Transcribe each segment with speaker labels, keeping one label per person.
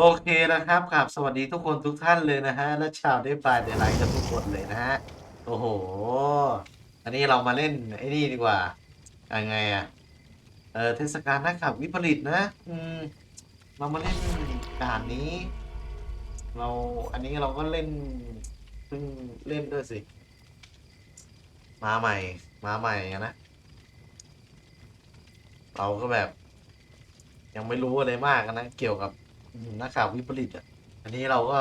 Speaker 1: โอเคนะครับครับสวัสดีทุกคนทุกท่านเลยนะฮะ และชาวได้ปลายเดลไลท์กันทุกคนเลยนะฮะ โอ้โห อันนี้เรามาเล่นไอ้นี่ดีกว่ายังไงอะเออเทศกาลนักขับวิปริตนะ อืม เรามาเล่นด่านนี้ เราอันนี้เราก็เล่นเพิ่งเล่นด้วยสิ มาใหม่ มาใหม่นะ เราก็แบบ ยังไม่รู้อะไรมากนะ เกี่ยวกับ นักข่าววิปริตอะ อันนี้เราก็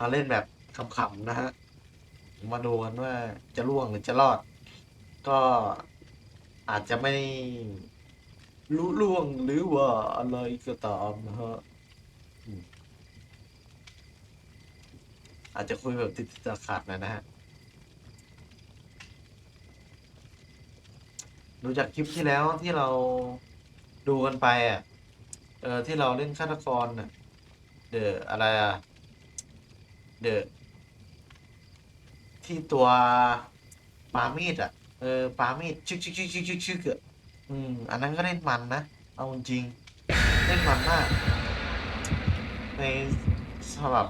Speaker 1: มาเล่นแบบขำๆนะฮะ มาดูกันว่าจะล่วงหรือจะรอด ก็อาจจะไม่รู้ล่วงหรือว่าอะไรก็ตามนะฮะอาจจะคุยแบบติดๆขัดหนะนะฮะ ดูจากคลิปที่แล้วที่เราดูกันไปอะ เออที่เราเล่นฆาตกรน่ะเดอะอะไรอะเดอะที่ตัวปามีดอะเออปามีดชึกชึกชึกชึกชึกชึกอะอืมอันนั้นก็เล่นมันนะ เอาจริง เล่นมันมาก ในสำหรับ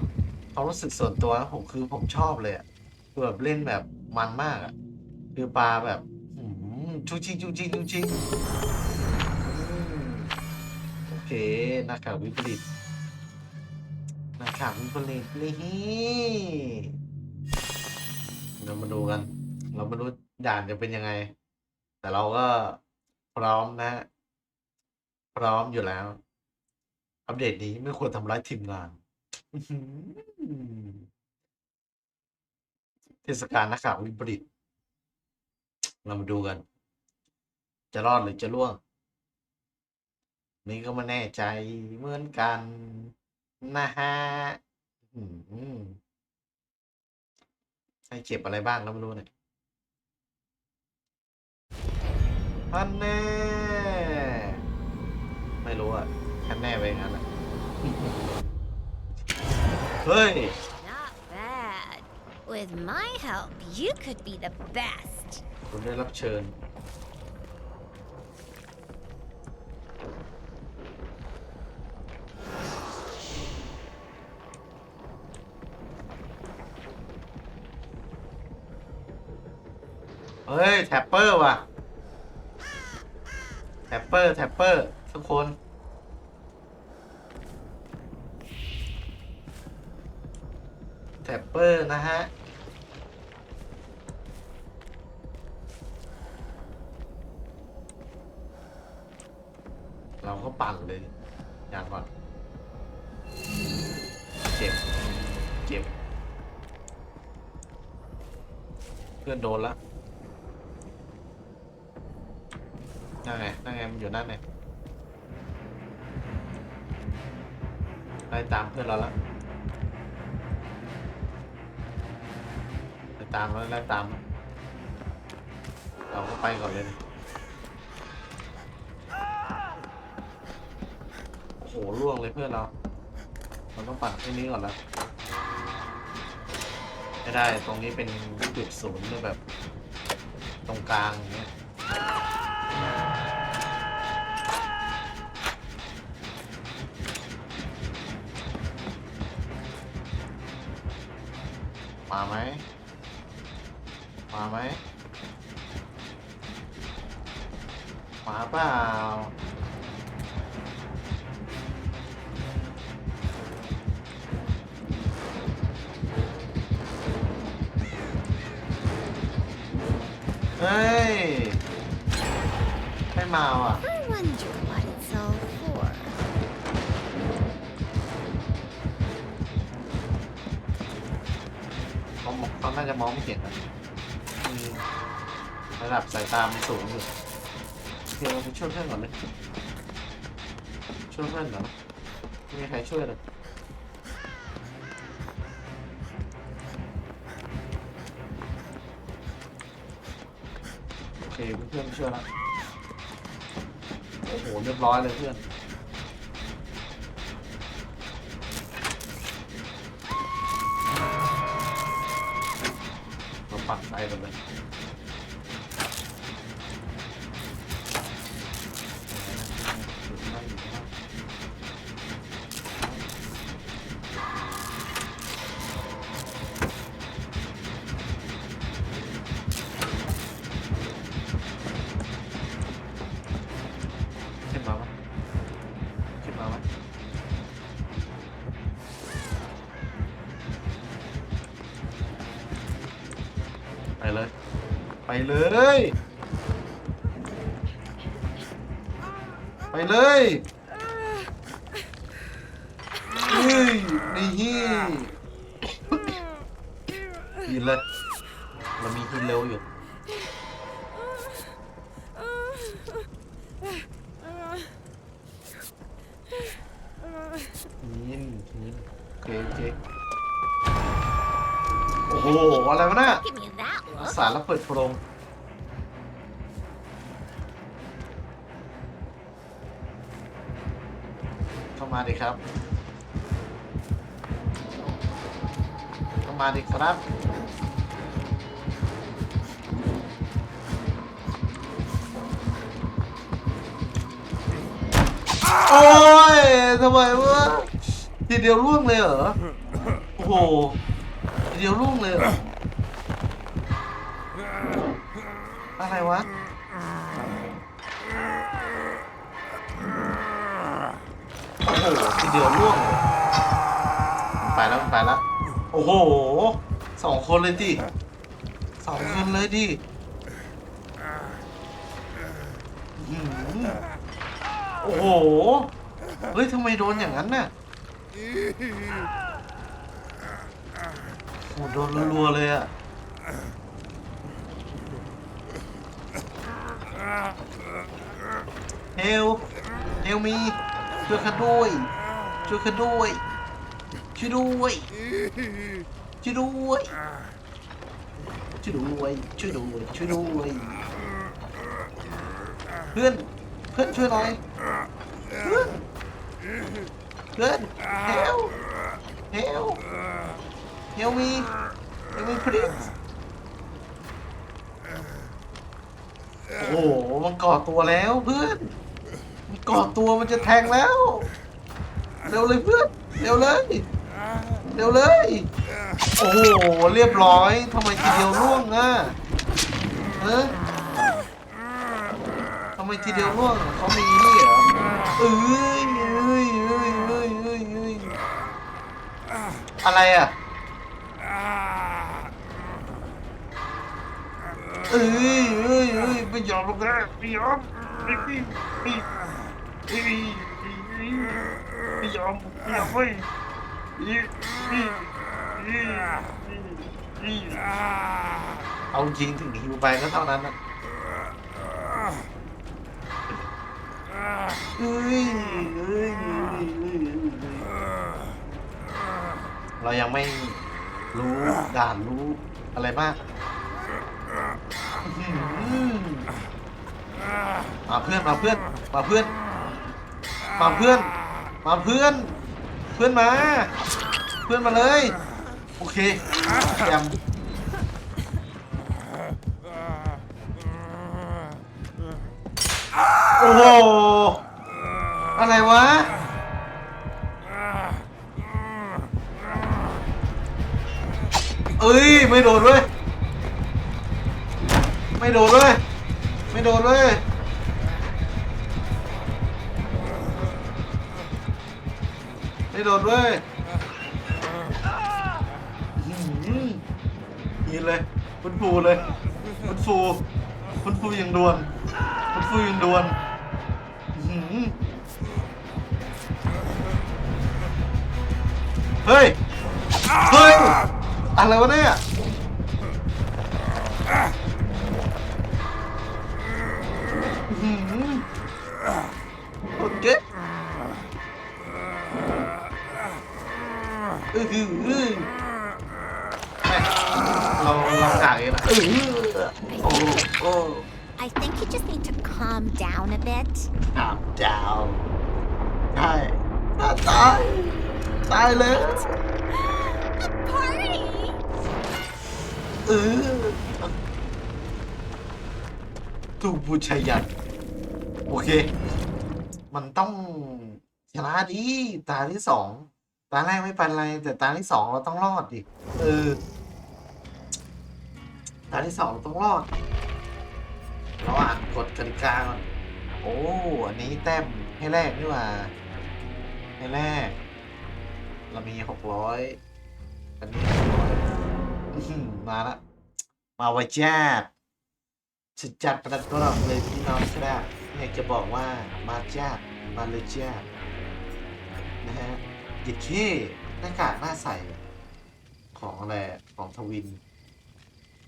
Speaker 1: ความรู้สึกส่วนตัวนะผมคือผมชอบเลยอะคือแบบเล่นแบบมันมากอะคือปลาแบบ อืมชุกชิงชุกชิงชุกชิงอืมโอเค หน้ากากวิปริตหน้ากากวิปริตนี่เรามาดูกัน เราไม่รู้ด่านจะเป็นยังไง แต่เราก็พร้อมนะ พร้อมอยู่แล้ว อัปเดตนี้ไม่ควรทำร้ายทีมงานเทศกาลนักข่าววิปริต เรามาดูกัน จะรอดหรือจะล่วง นี่ก็ไม่แน่ใจเหมือนกันนะฮะอืมให้เจ็บอะไรบ้างก็ไม่รู้เนี่ยพันแน่ ไม่รู้อะแค่แน่ไปงั้นแหละเฮ้ย
Speaker 2: Not bad. With my help, you could be the best.
Speaker 1: คุณได้รับเชิญ เฮ้ยแท็ปเปอร์ว่ะแท็ปเปอร์แท็ปเปอร์ทุกคนแท็ปเปอร์นะฮะเราก็ปั่นเลยอย่างก่อนเจ็บเจ็บเพื่อนโดนแล้ว นั่นไงนั่นไงมันอยู่นั่นไงไล่ตามเพื่อนเราแล้วไล่ตามแล้วไล่ตาม เราก็ไปก่อนเลยโอ้โหล่วงเลยเพื่อนเรา เราต้องปัดที่นี้ก่อนแล้วไม่ได้ตรงนี้เป็นจุดศูนย์เลยแบบ ตรงกลางอย่างเงี้ย มาไหมมาไหมมาเปล่าเฮ้ยไม่มาว่ะาจะมองไม่เห็นนะระดับสายตามันสูงอยู่เดี๋ยวเราไปช่วยเพื่อนก่อนเลยช่วยเพื่อนเหรอไม่มีใครช่วยเลยโอเคเพื่อนช่วยแล้วโอ้โหเรียบร้อยเลยเพื่อน เเลย ไปเลยเฮ้ยนี่ฮี่ยินเลยเรามีฮินเร็วอยู่ยินยินโอเคโอเคโอ้โห อะไรวะน่ะ สารแล้วเปิดโปรงเข้ามาดิครับเข้ามาดิครับโอ้ยทำไมวะทีเดียวร่วงเลยเหรอ โอ้โหทีเดียวร่วงเลยเหรอ อะไรวะ โอ้โหทีเดียวร่วงเลยมันไปแล้วมันไปแล้ว โอ้โหสองคนเลยดิสองคนเลยดิอื้อหือโอ้โห เฮ้ยทำไมโดนอย่างนั้นน่ะโอ้โหโดนรัวๆเลยอะ เฮลเฮลมีช่วยข้าด้วย ช่วยข้าด้วย ช่วยด้วย ช่วยด้วย ช่วยด้วย ช่วยด้วย ช่วยด้วย เพื่อน เพื่อนช่วยหน่อย เพื่อน เพื่อนเฮลเฮลเฮลมีเฮลมีพริ โอ้โหมันก่อตัวแล้วเพื่อนมันก่อตัวมันจะแทงแล้วเร็วเลยเพื่อนเร็วเลยเร็วเลยโอ้โหเรียบร้อยทำไมทีเดียวร่วงอะเออทำไมทีเดียวร่วงเขามีนี่เหรอเอ้ยเอ้ยเอ้ยเอ้ยเอ้ยเอ้ยอะไรอะ เอ้ยเอ้ยเอ้ยไม่ยอมหรอกนะไม่ยอมไม่ไม่ไม่ไม่ไม่ไม่ยอมไม่ยอมเว้ยเอาจริงถึงฮิวไปก็เท่านั้นนะเอ้ยเอ้ยเอ้ยเอ้ยเรายังไม่รู้ด่านรู้อะไรมาก มาเพื่อนมาเพื่อนมาเพื่อนมาเพื่อนมาเพื่อน เพื่อนมา เพื่อนมาเลย โอเคแจมโอ้โห อะไรวะเอ้ย ไม่โดนเว้ย ไม่โดนเว้ยไม่โดนเว้ยไม่โดนเว้ยอื้อหือยินเลยคุณฟูเลยคุณฟูคุณฟูยังดวนคุณฟูยังดวนเฮ้ย เฮ้ย อะไรวะเนี่ย โอเคเออคือเออไม่เราเรากากเองละเออโอ้โอ้
Speaker 2: I think you just need to calm down a bit.
Speaker 1: ถามดาวได้น่าตายตายเลย
Speaker 2: Party!
Speaker 1: เออถูกผู้ชายัน โอเค มันต้องชนะดิตาที่สองตาแรกไม่เป็นไรแต่ตาที่สองเราต้องรอดดิเออตาที่สองต้องรอดเราอ่านกฎกติกาก่อนโอ้อันนี้แต้มให้แรกนี่ว่าให้แรก เรามีหกร้อยอันนี้หกร้อยมาละมาไวแจ๊ดจัดประดับกรอบเลยพี่น้องครับ อยากจะบอกว่ามาจ้ามาเลยจ้านะฮะหยิดขี้หน้ากากหน้าใสของอะไรของทวิน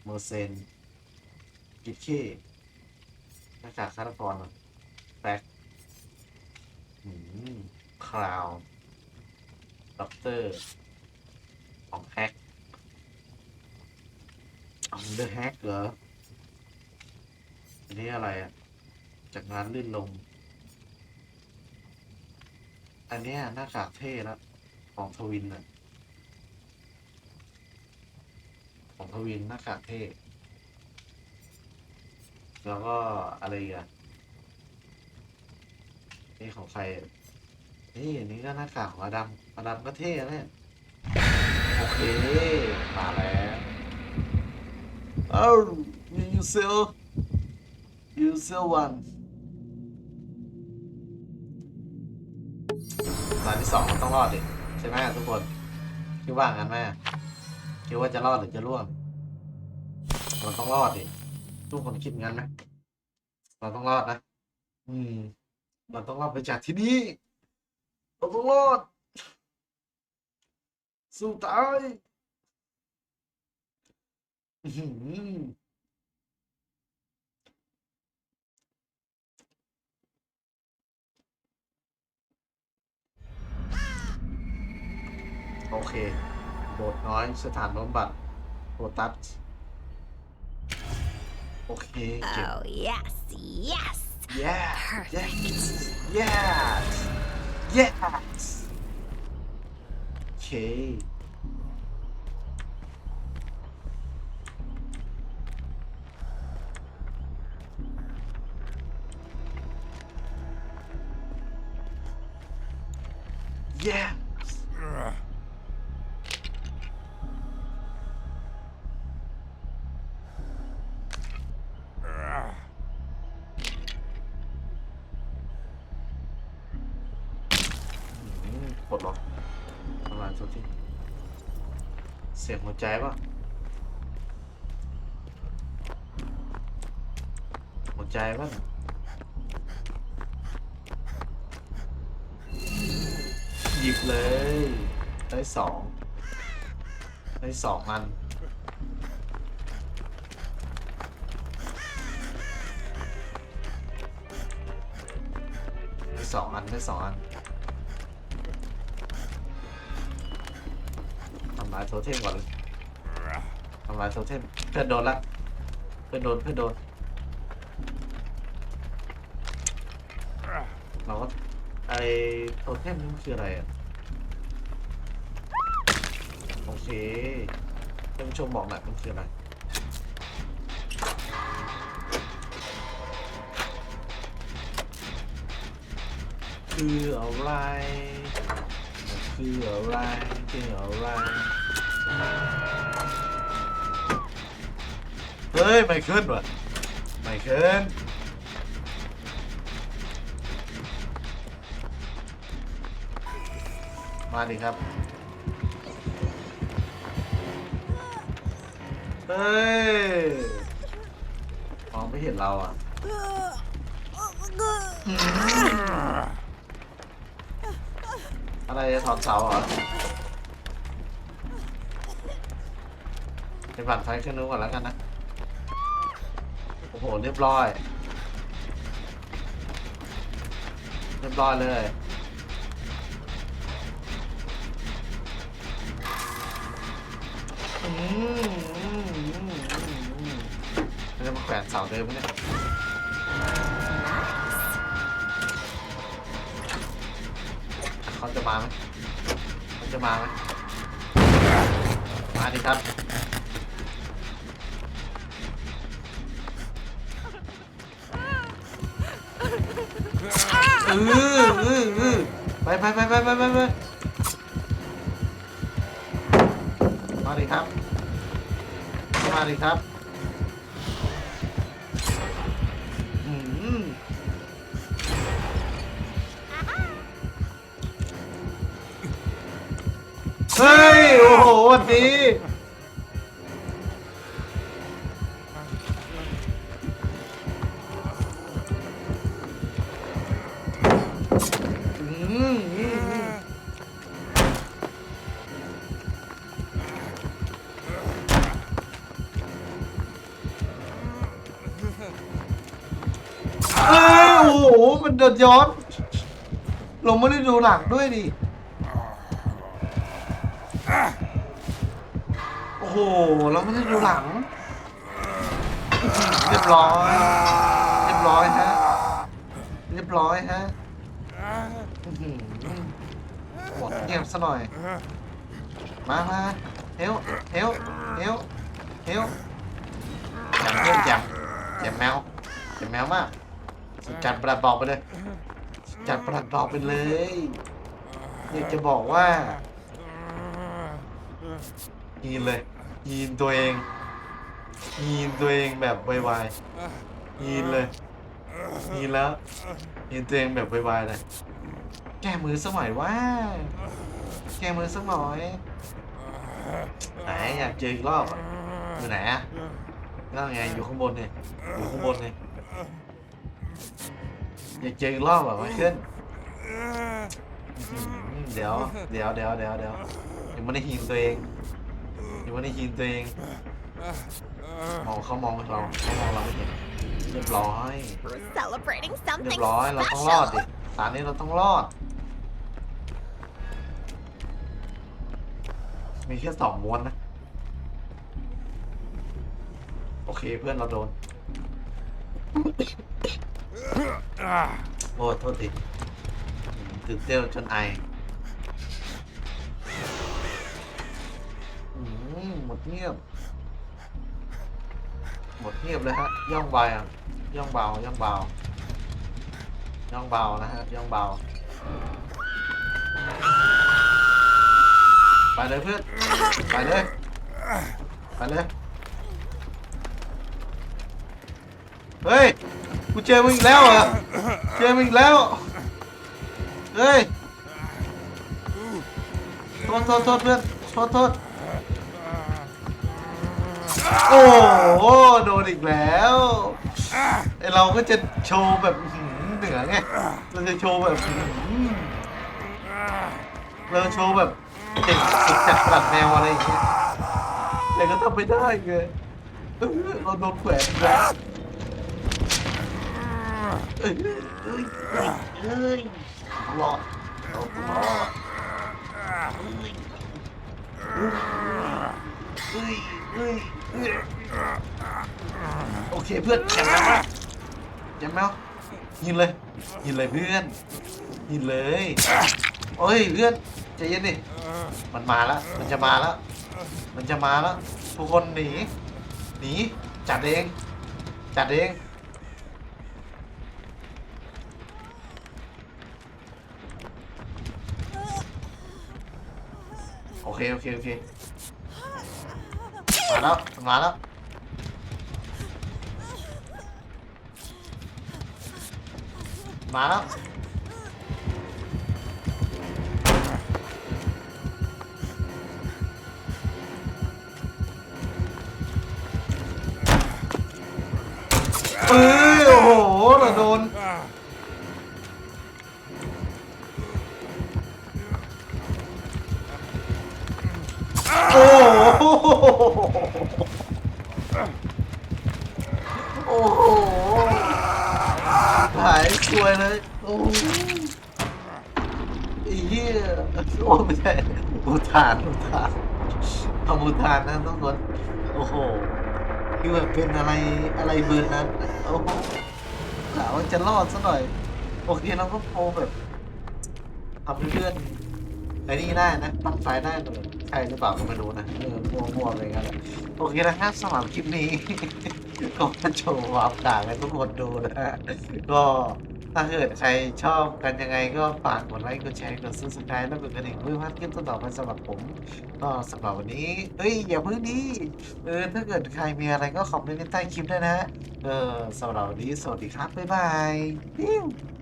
Speaker 1: เมอร์เซนหยิดขี้หน้ากากฆาตกรแฟกอืมคราวด็อกเตอร์ ของแฮกอันเดอร์แฮกเหรอ อันนี้อะไรอะ จากงานลื่นลมอันเนี้ยหน้ากากเท่แล้วของทวินอะของทวินหน้ากากเท่ แล้วก็อะไรอะนี่ของใครนี่อันนี้ก็หน้ากากของอดัมอดัมก็เท่เนี่ยโอเค มาแล้วเอ้ามียูเซลยูเซลวัน ตอนที่สองมันต้องรอดดิใช่ไหมทุกคนคิดว่างั้นไหมคิดว่าจะรอดหรือจะร่วงมันต้องรอดดิทุกคนคิดงั้นไหมเราต้องรอดนะ อืมเราต้องรอดไปจากที่นี่เราต้องรอดสู้ตาย โอเค โบสถ์น้อย สถานบำบัดโรตัส โอเค เก็บ
Speaker 2: Oh, yes, yes.
Speaker 1: Yeah.
Speaker 2: Perfect.
Speaker 1: Yes. Yes. Yes. โอเค ประมาณสักทีเสียงหัวใจปะหัวใจปะหยิบเลย ได้สอง ได้สองอันได้สองอันได้สองอัน ลายโทเทมก่อนเลยทำลายโทเทมเพื่อนโดนละเพื่อนโดนเพื่อนโดน เราก็ไอโทเทมนี่มันคืออะไรอะ โอเคท่านผู้ชมบอกหน่อยมันคืออะไรคืออะไรคืออะไรคืออะไร เฮ้ย ไม่ขึ้นว่ะ ไม่ขึ้นมาดิครับ เฮ้ยมองไม่เห็นเราอะ อะไรถอนเสาเหรอ ไปปั่นไฟขึ้นนู้นก่อนแล้วกันนะ โอ้โห เรียบร้อย เรียบร้อยเลยอืมอืมอืมอืมอืมมันจะมาแขวนเสาเดิมไหมเนี่ยเขาจะมาไหมเขาจะมาไหมมาดิครับ ออเออเออไปไปไปไปไปไปไปมาดิครับ มาดิครับอืมเฮ้ย โอ้โหวันนี้ มันเดินย้อนเราไม่ได้ดูหลังด้วยดิโอ้โห เราไม่ได้ดูหลังเรียบร้อย เรียบร้อยฮะ เรียบร้อยฮะหมดเงียบซะหน่อย มามาเฮลเฮลเฮลเฮลแจมเพื่อนแจมแจมแมวแจมแมวมาก จัดประดับบอกไปเลยจัดประดับบอกไปเลยอยากจะบอกว่ายีนเลยยีนตัวเองยีนตัวเองแบบไวๆยีนเลยยีนแล้วยีนตัวเองแบบไวๆเลยแก้มือสมัยว่า แก้มือสักหน่อยไหนอยากเจออีกรอบอยู่ไหนอะนั่นไงอยู่ข้างบนเนี่ยอยู่ข้างบนเนี่ย อยากเจออีกรอบอะไมเคิลอื้อหือเดี๋ยวเดี๋ยวเดี๋ยวเดี๋ยวเดี๋ยวยังไม่ได้ฮีนตัวเองยังไม่ได้ฮีนตัวเองมองเขามองเราเขามองเราไม่เห็นเรียบร้อย
Speaker 2: We're celebrating
Speaker 1: เรีย
Speaker 2: something
Speaker 1: บร้อยเราต้องรอดดิ
Speaker 2: special.
Speaker 1: ตอนนี้เราต้องรอด มีแค่สองม้วนนะ โอเคเพื่อนเราโดน โอ้โทษทีตื่นเต้นจนไอหมดเงียบ หมดเงียบเลยฮะ ย่องเบาย่องเบาย่องเบาย่องเบานะฮะ ย่องเบา ไปเลยเพื่อน ไปเลย ไปเลย เฮ้ย กูเจอมึงอีกแล้วเหรอเจอมึงอีกแล้ว เฮ้ย โทษโทษโทษเพื่อน โทษโทษโอ้โหโดนอีกแล้วไอเราก็จะโชว์แบบหือเหนือไง เราจะโชว์แบบหือเราโชว์แบบเด็กสุดจัดตัดแนวอะไรอย่างเงี้ยแต่ก็ทำไม่ได้ไงเราโดนแขวนแล้ว เอ้ยเอ้ยเอ้ยเอ้ยรอดรอดรอดเอ้ยเอ้ยเอ้ยเอ้ยโอเคเพื่อนแข็งแรงมากแข็งแรงยินเลยยินเลยเพื่อนยินเลยโอ้ยเพื่อนใจเย็นดิมันมาแล้วมันจะมาแล้วมันจะมาแล้วทุกคนหนีหนีจัดเองจัดเอง เคโอเคโอเคมาแล้วมาแล้วมาแล้วเอ้ยโอ้โหเราโดน อุทานนะทุกคนโอ้โหคือแบบเป็นอะไรอะไรเบอร์นั้นโอ้โหกะว่าจะรอดซะหน่อย โอเคเราก็โพแบบทำเพื่อนไอ้นี่ได้นะปักไฟได้เลยใช่หรือเปล่าก็ไม่รู้นะเออมั่วๆอะไรกันแหละโอเคนะครับสำหรับคลิปนี้ ก็มาโชว์ความต่างให้ทุกคนดูนะฮะก็ ถ้าเกิดใครชอบกันยังไงก็ฝากกดไลค์กดแชร์กดซับสไครต์แล้วกดกระดิ่งเพื่อพัดคลิปต่อไปสำหรับผม ก็สำหรับวันนี้เอ้ยอย่าเพิ่งดีเออถ้าเกิดใครมีอะไรก็คอมเมนต์ใต้คลิปด้วยนะ เออสำหรับวันนี้สวัสดีครับบ๊ายบายปิ้ว